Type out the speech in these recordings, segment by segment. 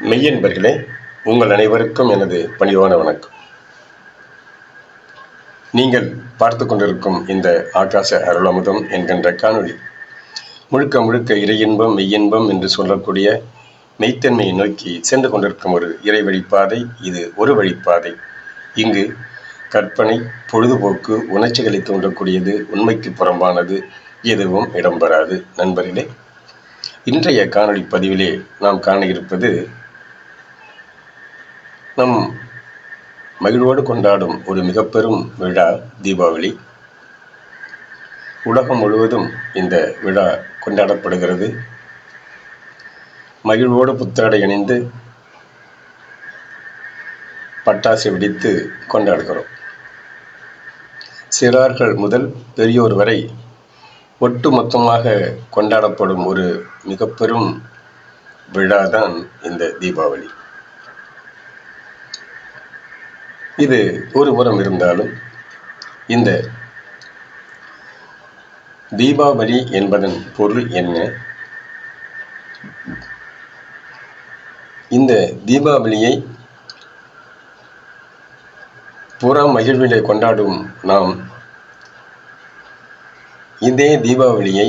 மெய்யன்பர்களே உங்கள் அனைவருக்கும் எனது பணிவான வணக்கம். நீங்கள் பார்த்து கொண்டிருக்கும் இந்த ஆகாச அருளமுதம் என்கின்ற காணொளி முழுக்க முழுக்க இறையின்பம் மெய்யின்பம் என்று சொல்லக்கூடிய மெய்த்தன்மையை நோக்கி சென்று கொண்டிருக்கும் ஒரு இறை வழிப்பாதை இது ஒரு வழிப்பாதை. இங்கு கற்பனை பொழுதுபோக்கு உணர்ச்சிகளை தூண்டக்கூடியது உண்மைக்கு புறம்பானது எதுவும் இடம்பெறாது. நண்பர்களே இன்றைய காணொளி பதிவிலே நாம் காண இருப்பது நம் மகிழ்வோடு கொண்டாடும் ஒரு மிக பெரும் விழா தீபாவளி. உலகம் முழுவதும் இந்த விழா கொண்டாடப்படுகிறது. மகிழ்வோடு புத்தாடை அணிந்து பட்டாசு வெடித்து கொண்டாடுகிறோம். சிறார்கள் முதல் பெரியோர் வரை ஒட்டு மொத்தமாக கொண்டாடப்படும் ஒரு மிக பெரும் விழாதான் இந்த தீபாவளி. இது ஒரு புறம் இருந்தாலும் இந்த தீபாவளி என்பதன் பொருள் என்ன? இந்த தீபாவளியை புற மகிழ்விலை கொண்டாடும் நாம் இதே தீபாவளியை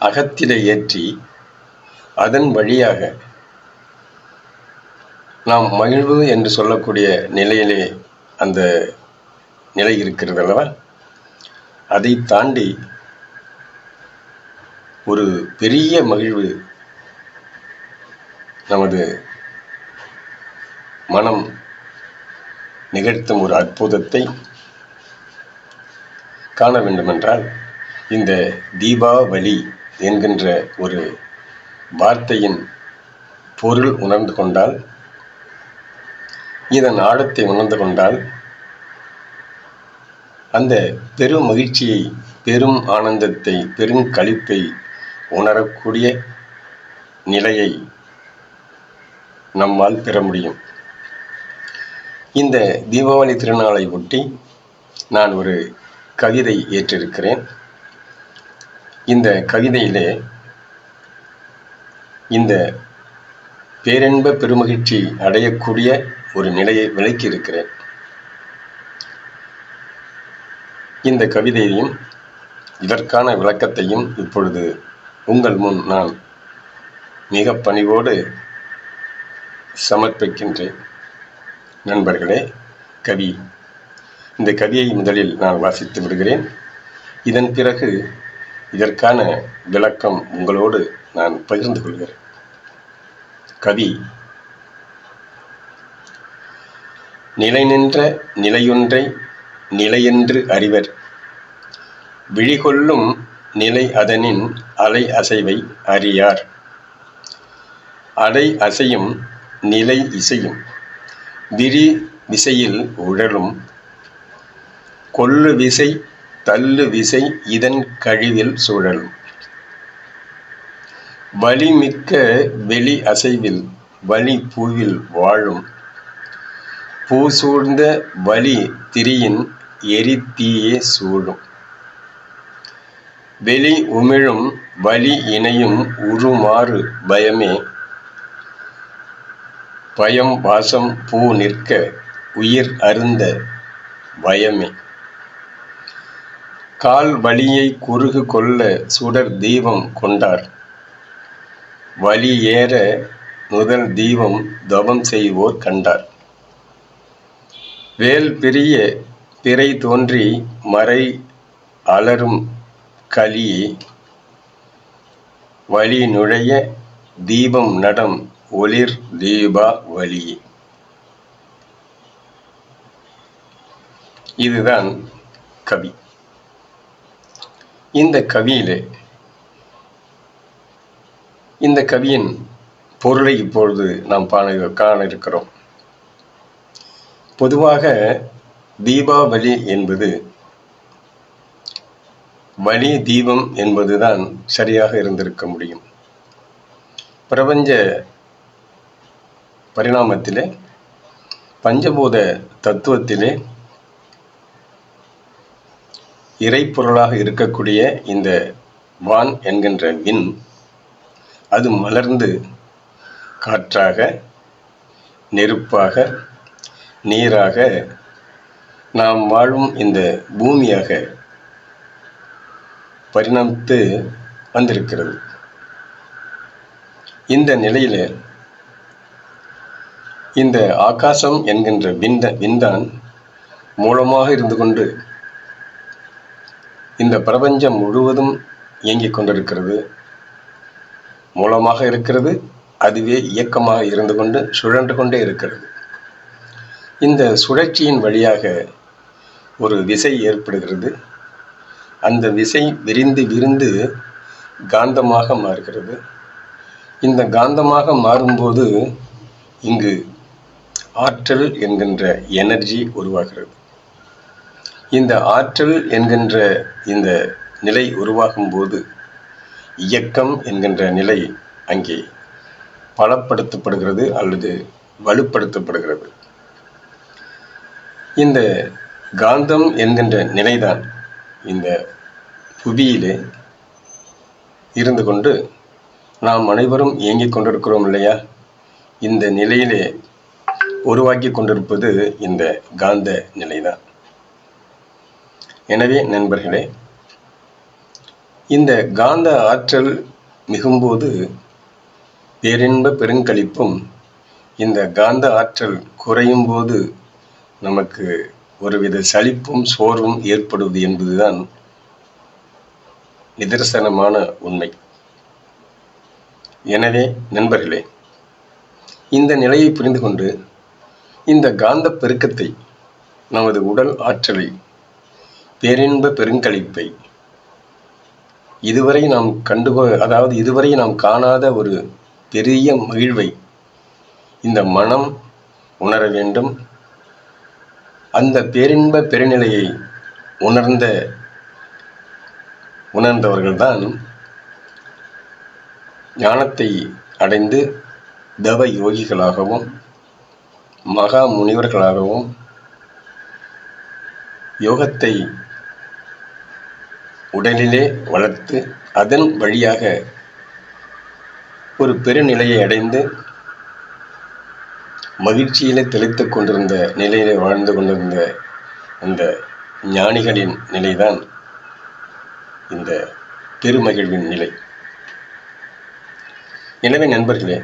அகத்திலே ஏற்றி அதன் வழியாக நாம் மகிழ்வு என்று சொல்லக்கூடிய நிலையிலே அந்த நிலை இருக்கிறது அல்லவா? அதை தாண்டி ஒரு பெரிய மகிழ்வு நமது மனம் நிகழ்த்தும் ஒரு அற்புதத்தை காண வேண்டுமென்றால் இந்த தீபாவளி என்கின்ற ஒரு வார்த்தையின் பொருள் உணர்ந்து கொண்டால் இதன் ஆழத்தை உணர்ந்து கொண்டால் அந்த பெரும் மகிழ்ச்சியை பெரும் ஆனந்தத்தை பெரும் களிப்பை உணரக்கூடிய நிலையை நம்மால் பெற முடியும். இந்த தீபாவளி திருநாளை ஒட்டி நான் ஒரு கவிதை ஏற்றிருக்கிறேன். இந்த கவிதையிலே இந்த பேரென்ப பெருமகிழ்ச்சி அடையக்கூடிய ஒரு நிலையை விளக்கி இருக்கிறேன் இந்த கவிதையையும் இதற்கான விளக்கத்தையும் இப்பொழுது உங்கள் முன் நான் மிக பணிவோடு சமர்ப்பிக்கின்றேன். நண்பர்களே கவி. இந்த கவியை முதலில் நான் வாசித்து விடுகிறேன். இதன் பிறகு இதற்கான விளக்கம் உங்களோடு நான் பகிர்ந்து கொள்கிறேன். கவி நிலைநின்ற நிலையொன்றை நிலையென்று அறிவர். விழிகொள்ளும் நிலை அதனின் அலை அசைவை அறியார். அலை அசையும் நிலை இசையும் விரி விசையில் உழலும். கொள்ளு விசை தள்ளு விசை இதன் கழிவில் சுழலும். வலிமிக்க வெளி அசைவில் வலி பூவில் வாழும். பூ சூழ்ந்த வலி திரியின் எரித்தீயே சூழும். வெளி உமிழும் வலி இணையும் உருமாறு பயமே. பயம் வாசம் பூ நிற்க உயிர் அருந்த பயமே. கால் வலியை குறுகு கொள்ள சுடர் தீபம் கொண்டார். வலி ஏற முதல் தீபம் தவம் செய்வோர் கண்டார். வேல் பிரிய பிறை தோன்றி மறை அலரும் களி வழி நுழைய தீபம் நடம் ஒளிர் தீபா வழி. இதுதான் கவி. இந்த கவியிலே இந்த கவியின் பொருளை இப்பொழுது நாம் காண காண இருக்கிறோம். பொதுவாக தீபாவளி என்பது வழி தீபம் என்பதுதான் சரியாக இருந்திருக்க முடியும். பிரபஞ்ச பரிணாமத்திலே பஞ்சபூத தத்துவத்திலே இறைப்பொருளாக இருக்கக்கூடிய இந்த வான் என்கின்ற வின் அது மலர்ந்து காற்றாக நெருப்பாக நீராக நாம் வாழும் இந்த பூமியாக பரிணமித்து வந்திருக்கிறது. இந்த நிலையில் இந்த ஆகாசம் என்கின்ற விந்த விந்தான் மூலமாக இருந்து கொண்டு இந்த பிரபஞ்சம் முழுவதும் இயங்கிக் கொண்டிருக்கிறது. மூலமாக இருக்கிறது அதுவே இயக்கமாக இருந்து கொண்டு சுழன்று கொண்டே இருக்கிறது. இந்த சுழற்சியின் வழியாக ஒரு விசை ஏற்படுகிறது. அந்த விசை விரிந்து விரிந்து காந்தமாக மாறுகிறது. இந்த காந்தமாக மாறும்போது இங்கு ஆற்றல் என்கின்ற எனர்ஜி உருவாகிறது. இந்த ஆற்றல் என்கின்ற இந்த நிலை உருவாகும் போது இயக்கம் என்கின்ற நிலை அங்கே பலப்படுத்தப்படுகிறது அல்லது வலுப்படுத்தப்படுகிறது. இந்த காந்தம் என்கின்ற நிலைதான் இந்த புவியிலே இருந்து கொண்டு நாம் அனைவரும் இயங்கிக் கொண்டிருக்கிறோம் இல்லையா? இந்த நிலையிலே உருவாக்கி கொண்டிருப்பது இந்த காந்த நிலைதான். எனவே நண்பர்களே இந்த காந்த ஆற்றல் மிகும்போது பேரின்ப பெருங்கழிப்பும் இந்த காந்த ஆற்றல் குறையும் போது நமக்கு ஒருவித சலிப்பும் சோர்வும் ஏற்படுவது என்பதுதான் நிதர்சனமான உண்மை. எனவே நண்பர்களே இந்த நிலையை புரிந்து கொண்டு இந்த காந்த பெருக்கத்தை நமது உடல் ஆற்றலை பேரின்ப பெருங்களிப்பை இதுவரை நாம் கண்டுகோ அதாவது இதுவரை நாம் காணாத ஒரு பெரிய மகிழ்வை இந்த மனம் உணர வேண்டும். அந்த பேரின்ப பெருநிலையை உணர்ந்த உணர்ந்தவர்கள்தான் ஞானத்தை அடைந்து தவ யோகிகளாகவும் மகா முனிவர்களாகவும் யோகத்தை உடலிலே வளர்த்து அதன் வழியாக ஒரு பெருநிலையை அடைந்து மகிழ்ச்சியிலே தெளித்துக் கொண்டிருந்த நிலையிலே வாழ்ந்து கொண்டிருந்த அந்த ஞானிகளின் நிலைதான் இந்த பெருமகிழ்வின் நிலை. எனவே நண்பர்களே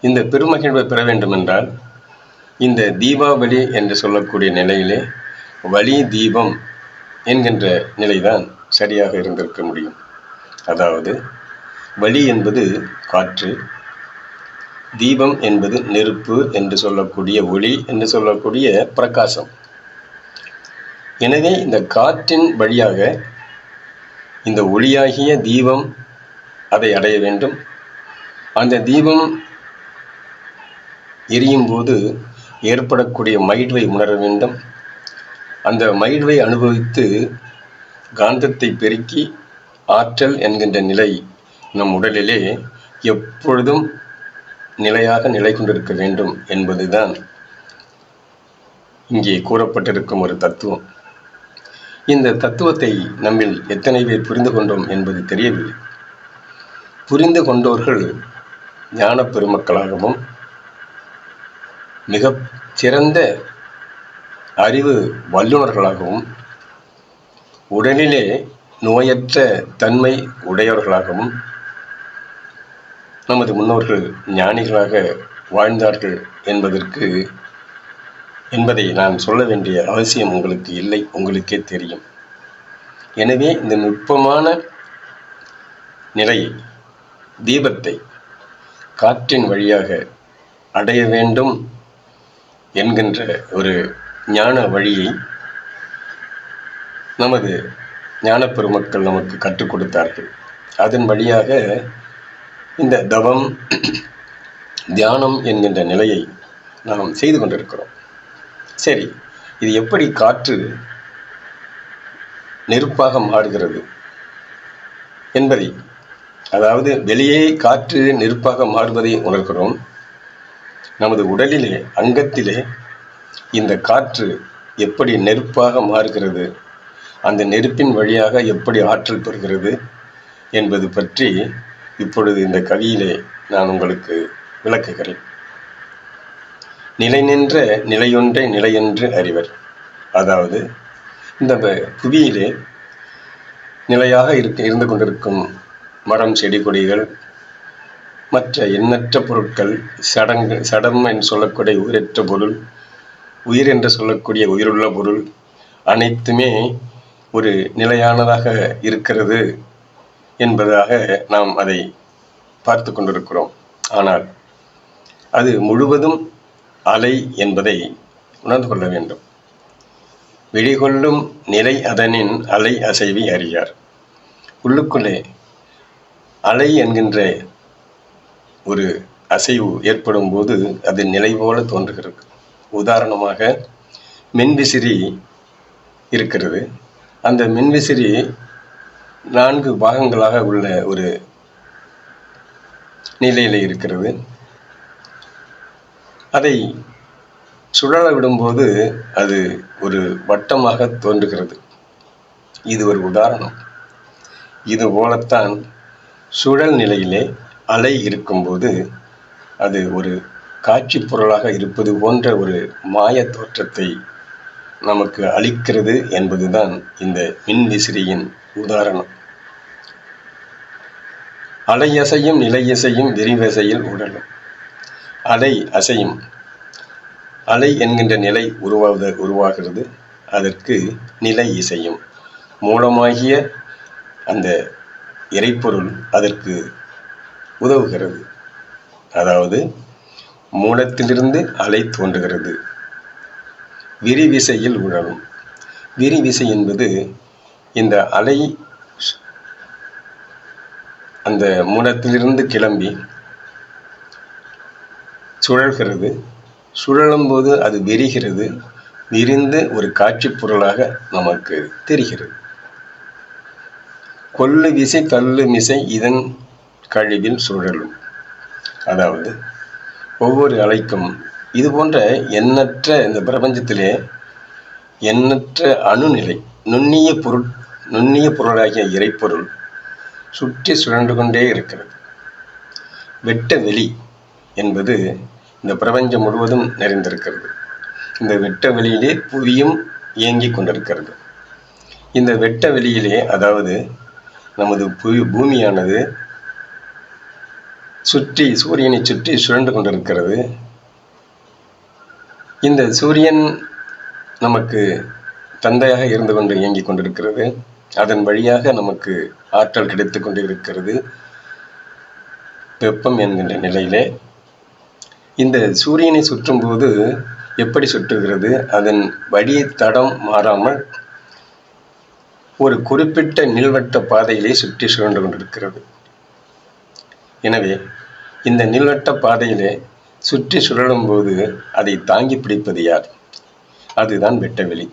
இந்த பெருமகிழ்வை பெற வேண்டுமென்றால் இந்த தீபாவளி என்று சொல்லக்கூடிய நிலையிலே வழி தீபம் என்கின்ற நிலைதான் சரியாக இருந்திருக்க முடியும். அதாவது வழி என்பது காற்று தீபம் என்பது நெருப்பு என்று சொல்லக்கூடிய ஒளி என்று சொல்லக்கூடிய பிரகாசம். எனவே இந்த காற்றின் வழியாக இந்த ஒளியாகிய தீபம் அதை அடைய வேண்டும். அந்த தீபம் எரியும் போது ஏற்படக்கூடிய மயிழ்வை உணர வேண்டும். அந்த மயிழ்வை அனுபவித்து காந்தத்தை பெருக்கி ஆற்றல் என்கின்ற நிலை நம் உடலிலே எப்பொழுதும் நிலையாக நிலை கொண்டிருக்க வேண்டும் என்பதுதான் இங்கே கூறப்பட்டிருக்கும் ஒரு தத்துவம். இந்த தத்துவத்தை நம்மில் எத்தனை பேர் புரிந்து கொண்டோம் என்பது தெரியவில்லை. புரிந்து கொண்டோர்கள் ஞான பெருமக்களாகவும் மிக சிறந்த அறிவு வல்லுநர்களாகவும் உடலிலே நோயற்ற தன்மை உடையவர்களாகவும் நமது முன்னோர்கள் ஞானிகளாக வாழ்ந்தார்கள் என்பதற்கு என்பதை நான் சொல்ல வேண்டிய அவசியம் உங்களுக்கு இல்லை உங்களுக்கே தெரியும். எனவே இந்த நுட்பமான நிலையை தீபத்தை காற்றின் வழியாக அடைய வேண்டும் என்கின்ற ஒரு ஞான வழியை நமது ஞான பெருமக்கள் நமக்கு கற்றுக் கொடுத்தார்கள். அதன் வழியாக இந்த தவம் தியானம் என்கின்ற நிலையை நாம் செய்து கொண்டிருக்கிறோம். சரி இது எப்படி காற்று நெருப்பாக மாறுகிறது என்பதை அதாவது வெளியே காற்று நெருப்பாக மாறுவதை உணர்கிறோம். நமது உடலிலே அங்கத்திலே இந்த காற்று எப்படி நெருப்பாக மாறுகிறது அந்த நெருப்பின் வழியாக எப்படி ஆற்றல் பெறுகிறது என்பது பற்றி இப்பொழுது இந்த கவியிலே நான் உங்களுக்கு விளக்குகிறேன். நிலை நின்ற நிலையொன்றை நிலையென்று அறிவர். அதாவது இந்த புவியிலே நிலையாக இருக்க இருந்து கொண்டிருக்கும் மரம் செடி கொடிகள் மற்ற எண்ணற்ற பொருட்கள் சடங்கு சடம் என்று சொல்லக்கூடிய உயிரற்ற பொருள் உயிர் என்று சொல்லக்கூடிய உயிருள்ள பொருள் அனைத்துமே ஒரு நிலையானதாக இருக்கிறது. என்பதாக நாம் அதை பார்த்து கொண்டிருக்கிறோம். ஆனால் அது முழுவதும் அலை என்பதை உணர்ந்து கொள்ள வேண்டும். வெளிகொள்ளும் நிலை அதனின் அலை அசைவி அறியார். உள்ளுக்குள்ளே அலை என்கின்ற ஒரு அசைவு ஏற்படும் போது அது நிலை போல தோன்றுகிறது. உதாரணமாக மின்விசிறி இருக்கிறது. அந்த மின்விசிறி நான்கு பாகங்களாக உள்ள ஒரு நிலையில் இருக்கிறது. அதை சுழல விடும்போது அது ஒரு வட்டமாக தோன்றுகிறது. இது ஒரு உதாரணம். இது போலத்தான் சுழல் நிலையிலே அலை இருக்கும்போது அது ஒரு காட்சி பொருளாக இருப்பது போன்ற ஒரு மாய தோற்றத்தை நமக்கு அளிக்கிறது என்பதுதான் இந்த மின்விசிறியின் உதாரணம். அலை அசையும் நிலை இசையும் விரிவசையில் உடலும். அலை அசையும் அலை என்கின்ற நிலை உருவாவது உருவாகிறது. அதற்கு நிலை இசையும். மூலமாகிய அந்த இறைப்பொருள் அதற்கு உதவுகிறது. அதாவது மூலத்திலிருந்து அலை தோன்றுகிறது. விரிவிசையில் உழலும். விரிவிசை என்பது இந்த அலை அந்த மூலத்திலிருந்து கிளம்பி சுழல்கிறது. சுழலும் போது அது விரிகிறது விரிந்து ஒரு காட்சிப் பொருளாக நமக்கு தெரிகிறது. கொள்ளு விசை தள்ளு மிசை இதன் கழிவில் சுழலும். அதாவது ஒவ்வொரு அலைக்கும் இது போன்ற எண்ணற்ற இந்த பிரபஞ்சத்திலே எண்ணற்ற அணுநிலை நுண்ணிய பொருள் நுண்ணிய பொருளாகிய இறைப்பொருள் சுற்றி சுழன்று கொண்டே இருக்கிறது. வெட்ட வெளி என்பது இந்த பிரபஞ்சம் முழுவதும் நிறைந்திருக்கிறது. இந்த வெட்ட வெளியிலே புவியும் இயங்கிக் கொண்டிருக்கிறது. இந்த வெட்ட வெளியிலே அதாவது நமது புவி பூமியானது சுற்றி சூரியனை சுற்றி சுழன்று கொண்டிருக்கிறது. இந்த சூரியன் நமக்கு தந்தையாக இருந்து கொண்டு இயங்கிக் கொண்டிருக்கிறது. அதன் வழியாக நமக்கு ஆற்றல் கிடைத்து கொண்டிருக்கிறது. வெப்பம் என்கின்ற நிலையிலே. இந்த சூரியனை சுற்றும் போது எப்படி சுற்றுகிறது? அதன் வழி தடம் மாறாமல் ஒரு குறிப்பிட்ட நீள்வட்ட பாதையிலே சுற்றி சுழன்று கொண்டிருக்கிறது. எனவே இந்த நீள்வட்ட பாதையிலே சுற்றி சுழலும் போது அதை தாங்கி பிடிப்பது யார்? அதுதான் வெட்டவெளி.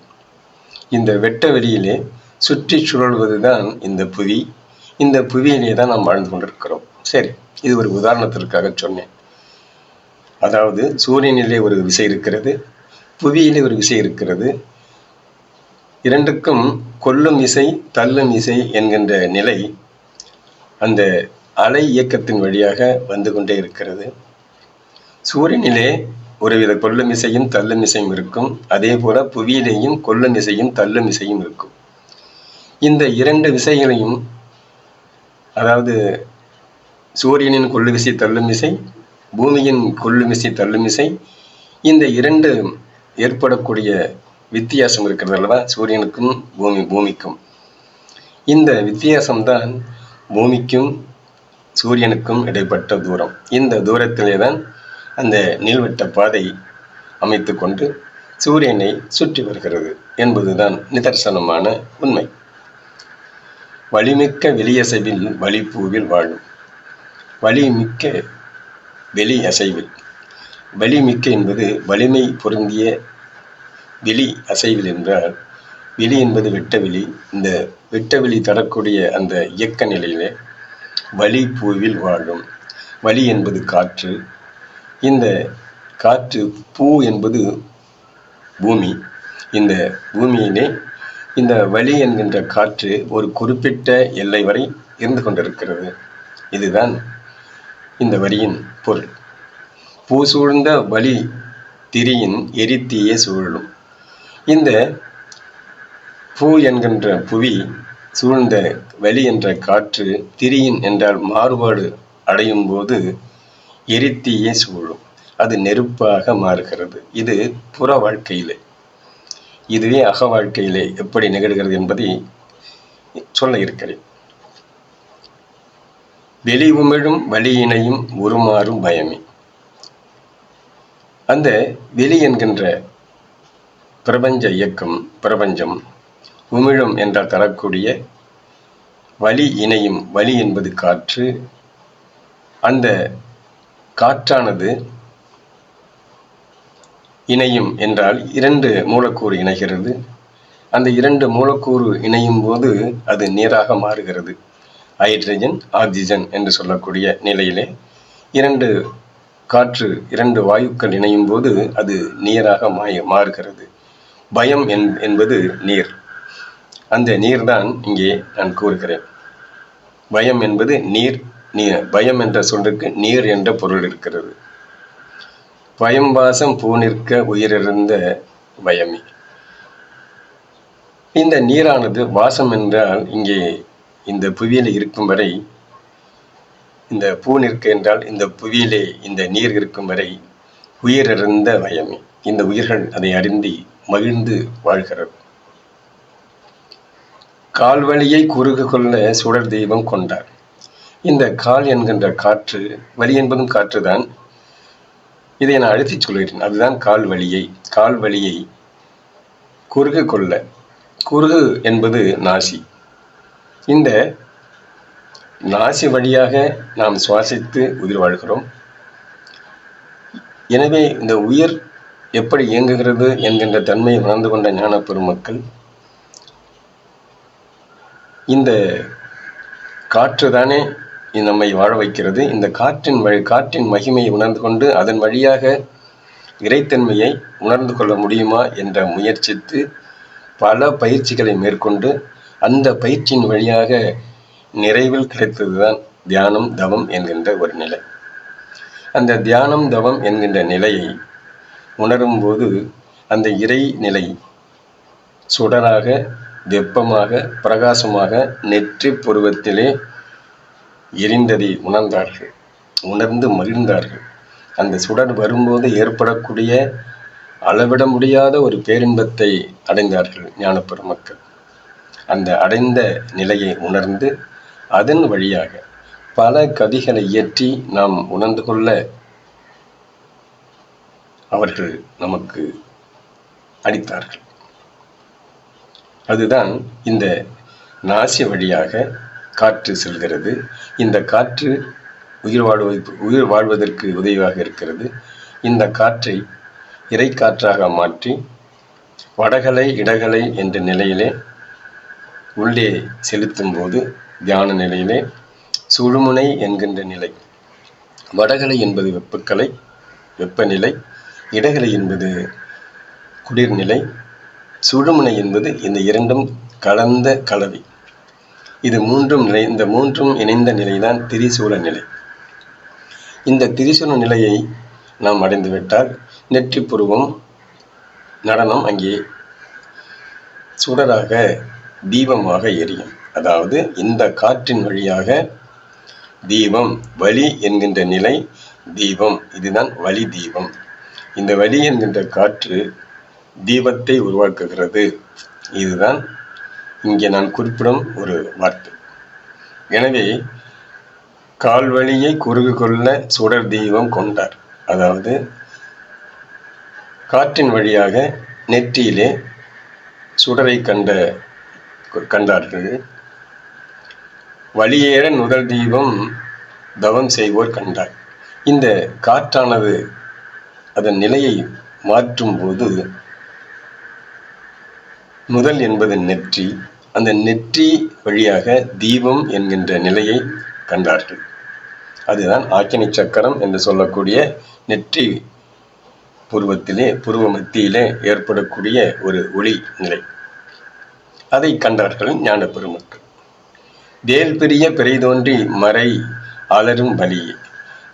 இந்த வெட்ட வெளியிலே சுற்றி சுழல்வது தான் இந்த புவி. இந்த புவியிலே தான் நாம் வாழ்ந்து கொண்டிருக்கிறோம். சரி இது ஒரு உதாரணத்திற்காக சொன்னேன். அதாவது சூரியனிலே ஒரு விசை இருக்கிறது புவியிலே ஒரு விசை இருக்கிறது. இரண்டுக்கும் கொல்லும் இசை தள்ளும் இசை என்கின்ற நிலை அந்த அலை இயக்கத்தின் வழியாக வந்து கொண்டே இருக்கிறது. சூரியனிலே ஒருவித கொல்லும் இசையும் தள்ளும் இசையும் இருக்கும். அதே போல புவியிலேயும் கொல்லும் இசையும் தள்ளும் இசையும் இருக்கும். இந்த இரண்டு விசைகளையும் அதாவது சூரியனின் கொள்ளு விசை தள்ளும் இசை பூமியின் கொள்ளு விசை தள்ளும் இசை இந்த இரண்டு ஏற்படக்கூடிய வித்தியாசம் இருக்கிறது அல்லவா? சூரியனுக்கும் பூமி பூமிக்கும். இந்த வித்தியாசம்தான் பூமிக்கும் சூரியனுக்கும் இடைப்பட்ட தூரம். இந்த தூரத்திலே தான் அந்த நீள்வட்ட பாதை அமைத்து கொண்டு சூரியனை சுற்றி வருகிறது என்பதுதான் நிதர்சனமான உண்மை. வலிமிக்க வெளியசைவில் வலிப்பூவில் வாழும். வலிமிக்க வெளி அசைவில். வலிமிக்க என்பது வலிமை பொருந்திய வெளி அசைவில் என்றால் வெளி என்பது வெட்டவெளி இந்த வெட்டவெளி தரக்கூடிய அந்த இயக்க நிலையிலே வலி பூவில் வாழும். வலி என்பது காற்று. இந்த காற்று பூ என்பது பூமி. இந்த பூமியிலே இந்த வலி என்கின்ற காற்று ஒரு குறிப்பிட்ட எல்லை வரை இருந்து கொண்டிருக்கிறது. இதுதான் இந்த வரியின் பொருள். பூ சூழ்ந்த வழி திரியின் எரித்தீய சூழலும். இந்த பூ என்கின்ற புவி சூழ்ந்த வலி என்ற காற்று திரியின் என்றால் மாறுபாடு அடையும் போது எரித்தீய சூழும். அது நெருப்பாக மாறுகிறது. இது புற வாழ்க்கையிலே. இதுவே அக வாழ்க்கையிலே எப்படி நிகழ்கிறது என்பதை சொல்ல இருக்கிறேன். வெளி உமிழும் வழியினையும் உருமாறும் பயமே. அந்த வெளி என்கின்ற பிரபஞ்ச இயக்கம் பிரபஞ்சம் உமிழும் என்றால் தரக்கூடிய வலி இணையும் வலி என்பது காற்று. அந்த காற்றானது இணையும் என்றால் இரண்டு மூலக்கூறு இணைகிறது. அந்த இரண்டு மூலக்கூறு இணையும் போது அது நீராக மாறுகிறது. ஹைட்ரஜன் ஆக்சிஜன் என்று சொல்லக்கூடிய நிலையிலே இரண்டு காற்று இரண்டு வாயுக்கள் இணையும் போது அது நீராக மாய மாறுகிறது. பயம் என்பது நீர். அந்த நீர் தான் இங்கே நான் கூறுகிறேன். பயம் என்பது நீர் நீர் பயம் என்ற சொல்லுக்கு நீர் என்ற பொருள் இருக்கிறது. பயம் வாசம் பூநிற்க உயிரிழந்த பயமே. இந்த நீரானது வாசம் என்றால் இங்கே இந்த புவியில் இருக்கும் வரை இந்த பூ நிற்க என்றால் இந்த புவியிலே இந்த நீர் இருக்கும் வரை உயிரிழந்த பயமே. இந்த உயிர்கள் அதை அறிந்து மகிழ்ந்து வாழ்கிறது. கால்வழியை குறுகு கொள்ள சுடர் தெய்வம் கொண்டார். இந்த கால் என்கின்ற காற்று வலி என்பதும் காற்றுதான் இதை நான் அழுத்தி சொல்கிறேன் அதுதான் கால் வழியை கால் வழியை குறுகு கொள்ள. குறுகு என்பது நாசி. இந்த நாசி வழியாக நாம் சுவாசித்து உயிர் வாழ்கிறோம். எனவே இந்த உயிர் எப்படி இயங்குகிறது என்கின்ற தன்மையை உணர்ந்து கொண்ட ஞான பெருமக்கள் இந்த காற்று தானே நம்மை வாழ வைக்கிறது. இந்த காற்றின் வழி காற்றின் மகிமையை உணர்ந்து கொண்டு அதன் வழியாக இறைத்தன்மையை உணர்ந்து கொள்ள முடியுமா என்ற முயற்சித்து பல பயிற்சிகளை மேற்கொண்டு அந்த பயிற்சியின் வழியாக நிறைவில் கிடைத்ததுதான் தியானம் தவம் என்கின்ற ஒரு நிலை. அந்த தியானம் தவம் என்கின்ற நிலையை உணரும்போது அந்த இறை நிலை சுடராக வெப்பமாக பிரகாசமாக நெற்றி புருவத்திலே எரிந்ததை உணர்ந்தார்கள் உணர்ந்து மகிழ்ந்தார்கள். அந்த சுடர் வரும்போது ஏற்படக்கூடிய அளவிட முடியாத ஒரு பேரின்பத்தை அடைந்தார்கள் ஞானப்பெருமக்கள். அந்த அடைந்த நிலையை உணர்ந்து அதன் வழியாக பல கதிகளை இயற்றி நாம் உணர்ந்து கொள்ள அவர்கள் நமக்கு அளித்தார்கள். அதுதான் இந்த நாசி வழியாக காற்று செல்கிறது. இந்த காற்று உயிர் வாழ்வது உயிர் வாழ்வதற்கு உதவியாக இருக்கிறது. இந்த காற்றை இறை காற்றாக மாற்றி வடகலை இடகலை என்ற நிலையிலே உள்ளே செலுத்தும் போது தியான நிலையிலே சுழுமுனை என்கின்ற நிலை. வடகலை என்பது வெப்பக்கலை வெப்பநிலை இடகலை என்பது குளிர்நிலை சுழுமுனை என்பது இந்த இரண்டும் கலந்த கலவை. இது மூன்றும் நிலை இந்த மூன்றும் இணைந்த நிலைதான் திரிசூல நிலை. இந்த திரிசூல நிலையை நாம் அடைந்துவிட்டால் நெற்றி புருவம் நடனம் அங்கே சுடராக தீபமாக எரியும். அதாவது இந்த காற்றின் வழியாக தீபம் வலி என்கின்ற நிலை தீபம். இதுதான் வலி தீபம். இந்த வலி என்கின்ற காற்று தீபத்தை உருவாக்குகிறது. இதுதான் இங்கே நான் குறிப்பிடும் ஒரு வார்த்தை. எனவே கால்வழியை குறுகு கொள்ள சுடர் தெய்வம் கொண்டார். அதாவது காற்றின் வழியாக நெற்றியிலே சுடரை கண்ட கண்டார்கள் வழியேற நுதல் தீபம் தவம் செய்வோர் கண்டார். இந்த காற்றானது அதன் நிலையை மாற்றும் போது முதல் என்பது நெற்றி அந்த நெற்றி வழியாக தீபம் என்கின்ற நிலையை கண்டார்கள். அதுதான் ஆக்கினி சக்கரம் என்று சொல்லக்கூடிய நெற்றி புருவத்திலே புருவ மத்தியிலே ஏற்படக்கூடிய ஒரு ஒளி நிலை. அதை கண்டார்கள் ஞான பெருமக்கள். வேல் பெரிய பிறை தோன்றி மறை அலரும் வலியே.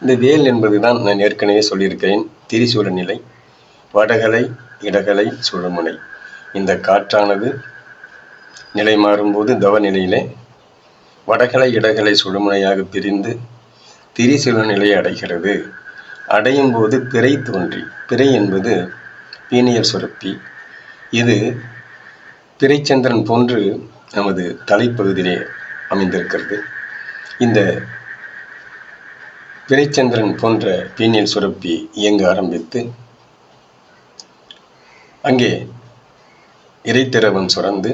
இந்த வேல் என்பதுதான் நான் ஏற்கனவே சொல்லியிருக்கிறேன். திரிசூல நிலை வடகலை இடகலை சுழமுனை. இந்த காற்றானது நிலை மாறும்போது தவ நிலையிலே வடகலை இடகலை சுழுமுனையாக பிரிந்து திரிசூல நிலையை அடைகிறது. அடையும் போது பிறை தோன்றி பிறை என்பது பீனியர் சுரப்பி இது பிறைச்சந்திரன் போன்று நமது தலைப்பகுதியிலே அமைந்திருக்கிறது. இந்த பிறைச்சந்திரன் போன்ற பீனியல் சுரப்பி இயங்க ஆரம்பித்து அங்கே இறைத்திரவம் சுரந்து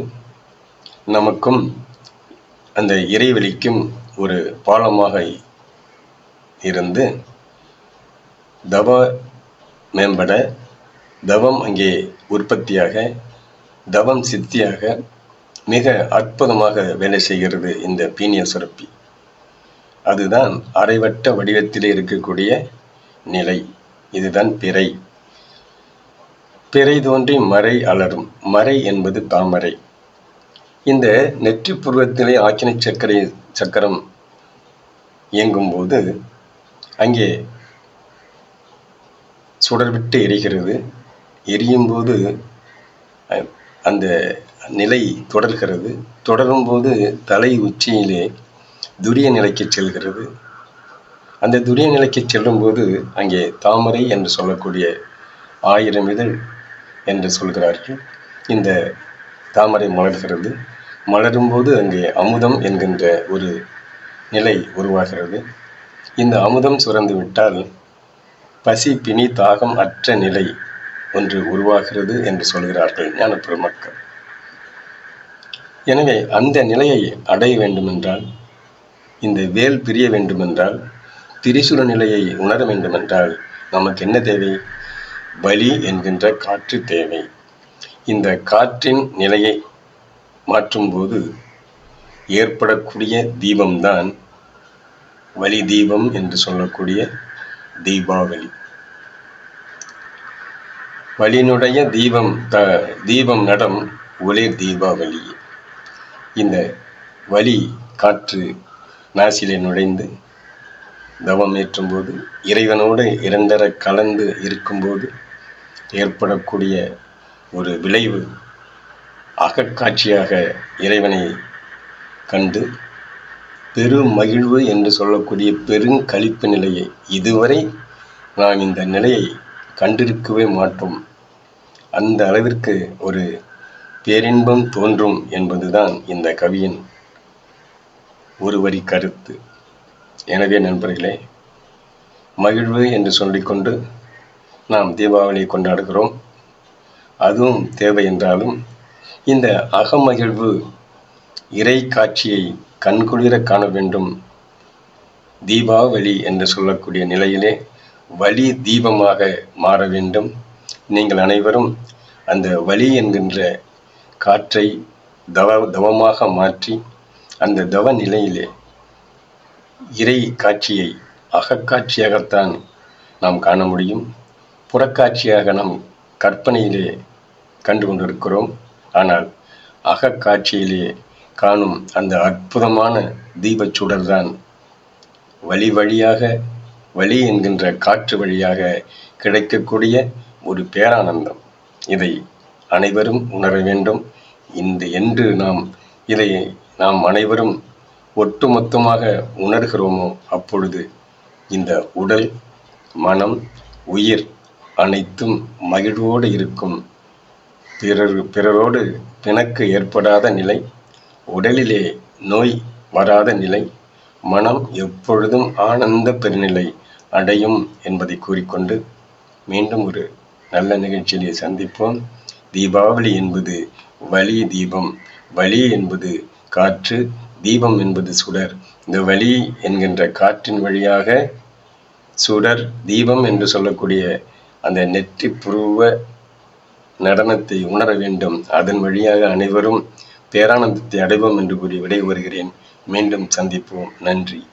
நமக்கும் அந்த இறைவெளிக்கும் ஒரு பாலமாக இருந்து தவ மேம்பட தவம் அங்கே உற்பத்தியாக தவம் சித்தியாக மிக அற்புதமாக வேலை செய்கிறது இந்த பீனிய சுரப்பி. அதுதான் அரைவட்ட வடிவத்திலே இருக்கக்கூடிய நிலை. இதுதான் பிறை. பிறை தோன்றி மறை அலரும். மறை என்பது தாமரை. இந்த நெற்றி புருவத்திலே ஆக்கினை சக்கரை சக்கரம் இயங்கும்போது அங்கே சுடர்விட்டு எரிகிறது. எரியும் போது அந்த நிலை தொடர்கிறது. தொடரும்போது தலை உச்சியிலே துரிய நிலைக்கு செல்கிறது. அந்த துரிய நிலைக்கு செல்லும்போது அங்கே தாமரை என்று சொல்லக்கூடிய ஆயிரம் இதழ் என்று சொல்கிறார்கள். இந்த தாமரை மலர்கிறது. மலரும்போது அங்கே அமுதம் என்கின்ற ஒரு நிலை உருவாகிறது. இந்த அமுதம் சுரந்து விட்டால் பசி பிணி தாகம் அற்ற நிலை ஒன்று உருவாகிறது என்று சொல்கிறார்கள் ஞான பெருமக்கள் எனவே அந்த நிலையை அடைய வேண்டுமென்றால் இந்த வேல் பிரிய வேண்டுமென்றால் திரிசுர நிலையை உணர வேண்டுமென்றால் நமக்கு என்ன தேவை? வலி என்கின்ற காற்று தேவை. இந்த காற்றின் நிலையை மாற்றும்போது ஏற்படக்கூடிய தீபம்தான் வலி தீபம் என்று சொல்லக்கூடிய தீபாவளி. வலியினுடைய தீபம் த தீபம் நடம் ஒளிர் தீபாவளி. இந்த வலி காற்று நாசிலே நுழைந்து தவம் ஏற்றும்போது இறைவனோடு இரண்டர கலந்து இருக்கும்போது ஏற்படக்கூடிய ஒரு விளைவு அகக்காட்சியாக இறைவனை கண்டு பெரும் மகிழ்வு என்று சொல்லக்கூடிய பெருங்கழிப்பு நிலையை இதுவரை நாம் இந்த நிலையை கண்டிருக்கவே மாட்டோம். அந்த அளவிற்கு ஒரு பேரின்பம் தோன்றும் என்பதுதான் இந்த கவியின் ஒரு வரி கருத்து. எனவே நண்பர்களே மகிழ்வு என்று சொல்லிக்கொண்டு நாம் தீபாவளியை கொண்டாடுகிறோம். அதுவும் தேவை என்றாலும் இந்த அகமகிழ்வு இறை காட்சியை கண்குளிர காண வேண்டும். தீபாவளி என்று சொல்லக்கூடிய நிலையிலே வழி தீபமாக மாற வேண்டும். நீங்கள் அனைவரும் அந்த வழி என்கின்ற காற்றை தவ தவமாக மாற்றி அந்த தவ நிலையிலே இறை காட்சியை அகக்காட்சியாகத்தான் நாம் காண முடியும். புறக்காட்சியாக நாம் கற்பனையிலே கண்டு கொண்டிருக்கிறோம் ஆனால் அகக்காட்சியிலே காணும் அந்த அற்புதமான தீபச்சுடர்தான் வழி வழியாக வழி என்கின்ற காற்று வழியாக கிடைக்கக்கூடிய ஒரு பேரானந்தம். இதை அனைவரும் உணர வேண்டும். இந்த என்று நாம் இதை நாம் அனைவரும் ஒட்டுமொத்தமாக உணர்கிறோமோ அப்பொழுது இந்த உடல் மனம் உயிர் அனைத்தும் மகிழ்வோடு இருக்கும். பிறர் பிறரோடு பிணக்கு ஏற்படாத நிலை உடலிலே நோய் வராத நிலை மனம் எப்பொழுதும் ஆனந்த பெருநிலை அடையும் என்பதை கூறிக்கொண்டு மீண்டும் ஒரு நல்ல நிகழ்ச்சியிலே சந்திப்போம். தீபாவளி என்பது வலி தீபம் வலி என்பது காற்று தீபம் என்பது சுடர். இந்த வலி என்கின்ற காற்றின் வழியாக சுடர் தீபம் என்று சொல்லக்கூடிய அந்த நெற்றி புருவ நடனத்தை உணர வேண்டும். அதன் வழியாக அனைவரும் பேரானந்தத்தை அடைவோம் என்று கூறி விடை வருகிறேன் மீண்டும் சந்திப்போம். நன்றி.